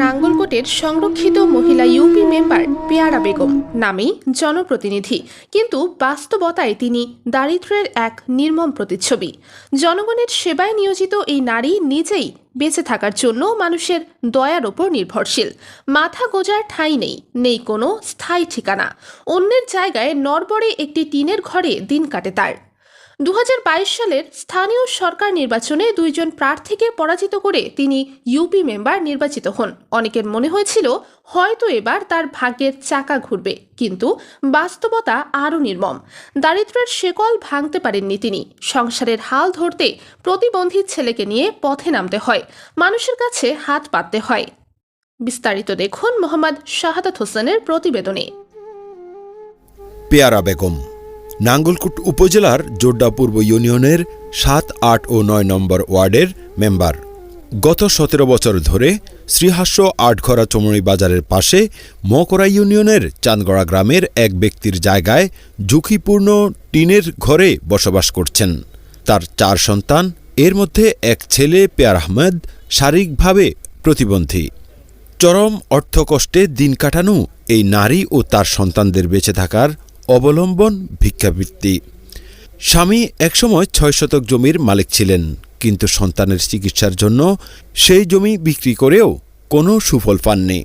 ওয়ার্ডের সংরক্ষিত মহিলা ইউপি মেম্বার পেয়ারা বেগম নামেই জনপ্রতিনিধি। কিন্তু বাস্তবতায় তিনি দারিদ্র্যের এক নির্মম প্রতিচ্ছবি। জনগণের সেবায় নিয়োজিত এই নারী নিজেই বেঁচে থাকার জন্য মানুষের দয়ার ওপর নির্ভরশীল। মাথা গোজার ঠাঁই নেই নেই কোনো স্থায়ী ঠিকানা। অন্যের জায়গায় নরবরে একটি টিনের ঘরে দিন কাটে তার। দু হাজার বাইশ সালের স্থানীয় সরকার নির্বাচনে দুইজন প্রার্থীকে পরাজিত করে তিনি ইউপি মেম্বার নির্বাচিত হন। অনেকের মনে হয়েছিল, হয়তো এবার তার ভাগ্যের চাকা ঘুরবে, কিন্তু বাস্তবতা আরও নির্মম। দারিদ্র্যের শেকল ভাঙতে পারেননি তিনি। সংসারের হাল ধরতে প্রতিবন্ধী ছেলেকে নিয়ে পথে নামতে হয়, মানুষের কাছে হাত পাততে হয়। বিস্তারিত দেখুন মোহাম্মদ শাহাদাত হোসেনের প্রতিবেদনে। পেয়ারা বেগম নাঙ্গলকুট উপজেলার জোড্ডা পূর্ব ইউনিয়নের সাত, আট ও নয় নম্বর ওয়ার্ডের মেম্বার। গত সতেরো বছর ধরে শ্রীহাস্য আটঘরা চমড়ি বাজারের পাশে মকরা ইউনিয়নের চাঁদগড়া গ্রামের এক ব্যক্তির জায়গায় ঝুঁকিপূর্ণ টিনের ঘরে বসবাস করছেন। তার চার সন্তান, এর মধ্যে এক ছেলে পেয়ার আহমেদ শারীরিকভাবে প্রতিবন্ধী। চরম অর্থকষ্টে দিন কাটানো এই নারী ও তার সন্তানদের বেঁচে থাকার অবলম্বন ভিক্ষাবৃত্তি। স্বামী একসময় ছয় শতক জমির মালিক ছিলেন, কিন্তু সন্তানের চিকিৎসার জন্য সেই জমি বিক্রি করেও কোনো সুফল পাননি।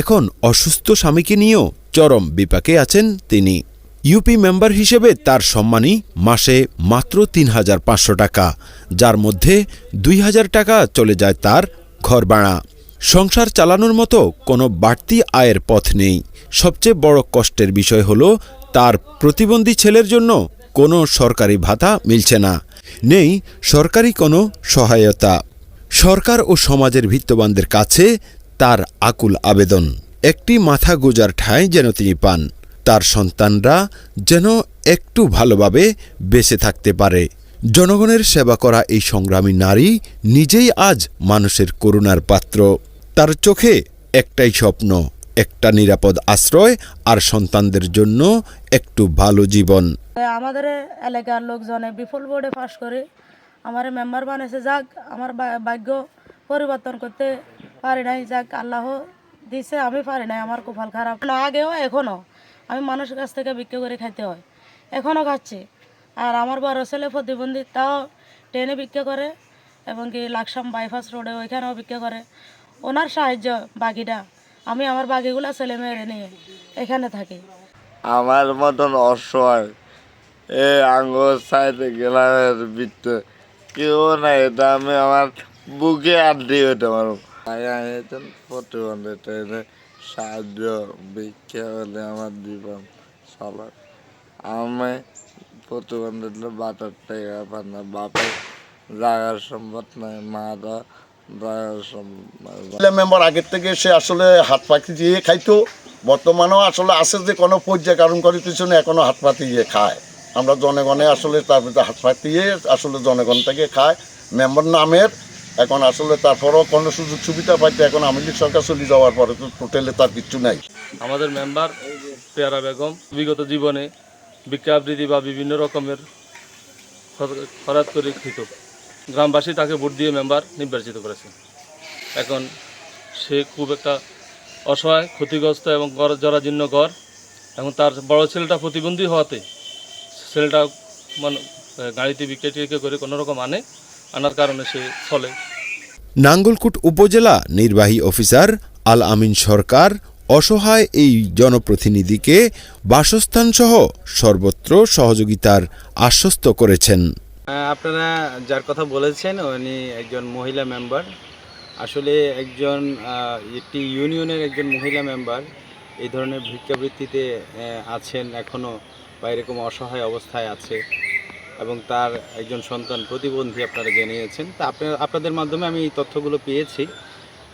এখন অসুস্থ স্বামীকে নিয়েও চরম বিপাকে আছেন তিনি। ইউপি মেম্বার হিসেবে তার সম্মানী মাসে মাত্র তিন হাজার পাঁচশো টাকা, যার মধ্যে দুই হাজার টাকা চলে যায় তার ঘর ভাড়া সংসার চালানোর মতো কোনো বাড়তি আয়ের পথ নেই। সবচেয়ে বড় কষ্টের বিষয় হল তার প্রতিবন্ধী ছেলের জন্য কোনো সরকারি ভাতা মিলছে না। নেই সরকারি কোনো সহায়তা। সরকার ও সমাজের ভিত্তবানদের কাছে তার আকুল আবেদন। একটি মাথা গোজার ঠাঁই যেন তিনি পান। তার সন্তানরা যেন একটু ভালোভাবে বেঁচে থাকতে পারে। জনগণের সেবা করা এই সংগ্রামী নারী নিজেই আজ মানুষের করুণার পাত্র। তার চোখে একটাই স্বপ্ন একটা নিরাপদ আশ্রয় আর সন্তানদের জন্য একটু ভালো জীবন। আমাদের এলাকার লোকজনে বিপুল বোর্ডে পাশ করে, আমার মেম্বার বানিয়েছে যাক, আমার ভাগ্য পরিবর্তন করতে পারি নাই, যাক, আল্লাহ দিছে, আমি পারি নাই, আমার কপাল খারাপ। না, আগেও এখনও আমি মানুষের কাছ থেকে বিক্রি করে খাইতে হয় এখনও খাচ্ছি। আর আমার বড় ছেলে প্রতিবন্ধী, তাও ট্রেনে বিক্রি করে, এবং কি লাকসাম বাইপাস রোডে ওইখানেও বিক্রি করে। ওনার সাহায্য বাকিটা আমি আমার বাকিগুলা ছেলে মেয়েরে নিয়ে এখানে থাকি। আমার মতন অসহায়। এ আঙ্গুর সাইডে গেলামের ভিতরে কেউ নাই, এটা আমি আমার বুকে আড্ডি হতে পারব। আইতেন প্রতিবন্ধী ট্রেনে সাহায্য, ভিক্ষা হলে আমার জীবন চলে। আমি প্রতিবন্ধী বাটার টাকা পান না, বাপের জাগার সম্পদ নাই মা মেম্বার আগের থেকে সে আসলে হাত পাতি দিয়ে খাইতো। বর্তমানেও আসলে আছে যে কোনো পর্যায় কারণ করে পিছনে এখনও হাত পাতি দিয়ে খায়। আমরা জনগণে আসলে তার ভিতরে হাত পাতিয়ে আসলে জনগণ থেকে খায়। মেম্বার নামের এখন আসলে তারপরও কোনো সুযোগ সুবিধা পাইতে এখন আওয়ামী লীগ সরকার চলে যাওয়ার পরে তো টোটালে তার কিচ্ছু নাই। আমাদের মেম্বার পেয়ারা বেগম বিগত জীবনে আবৃত্তি বা বিভিন্ন রকমের খর- খরাত করে খেত। গ্রামবাসী তাকে ভোট দিয়ে মেম্বার নির্বাচিত করেছে। এখন সে খুব একটা অসহায়, ক্ষতিগ্রস্ত এবং ঘর জরাজীর্ণ ঘর এবং তার বড় ছেলেটা প্রতিবন্ধী হওয়াতে ছেলেটা মানে গাড়িতে বিক্রি টিক্রি করে কোনো রকম আনে, আনার কারণে সে চলে। নাঙ্গলকুট উপজেলা নির্বাহী অফিসার আল আমিন সরকার অসহায় এই জনপ্রতিনিধিকে বাসস্থানসহ সর্বত্র সহযোগিতার আশ্বস্ত করেছেন। আপনারা যার কথা বলেছেন, উনি একজন মহিলা মেম্বার আসলে একজন একটি ইউনিয়নের একজন মহিলা মেম্বার এই ধরনের ভিক্ষাবৃত্তিতে আছেন এখনও বা এরকম অসহায় অবস্থায় আছে এবং তার একজন সন্তান প্রতিবন্ধী আপনারা জানিয়েছেন। তা আপনার, আপনাদের মাধ্যমে আমি এই তথ্যগুলো পেয়েছি।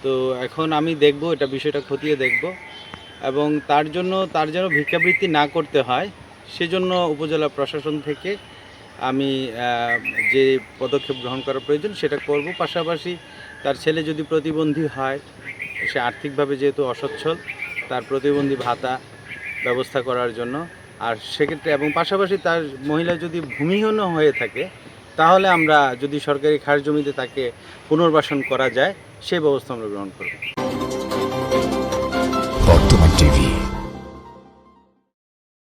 তো এখন আমি দেখব, এটা বিষয়টা খতিয়ে দেখব এবং তার জন্য, তার যেন ভিক্ষাবৃত্তি না করতে হয়, সেজন্য উপজেলা প্রশাসন থেকে আমি যে পদক্ষেপ গ্রহণ করা প্রয়োজন সেটা করব। পাশাপাশি তার ছেলে যদি প্রতিবন্ধী হয়, সে আর্থিকভাবে যেহেতু অসচ্ছল, তার প্রতিবন্ধী ভাতা ব্যবস্থা করার জন্য। আর সেক্ষেত্রে, এবং পাশাপাশি তার মহিলা যদি ভূমিহীন হয়ে থাকে, তাহলে আমরা যদি সরকারি খাস জমিতে তাকে পুনর্বাসন করা যায় সেই ব্যবস্থা আমরা গ্রহণ করব।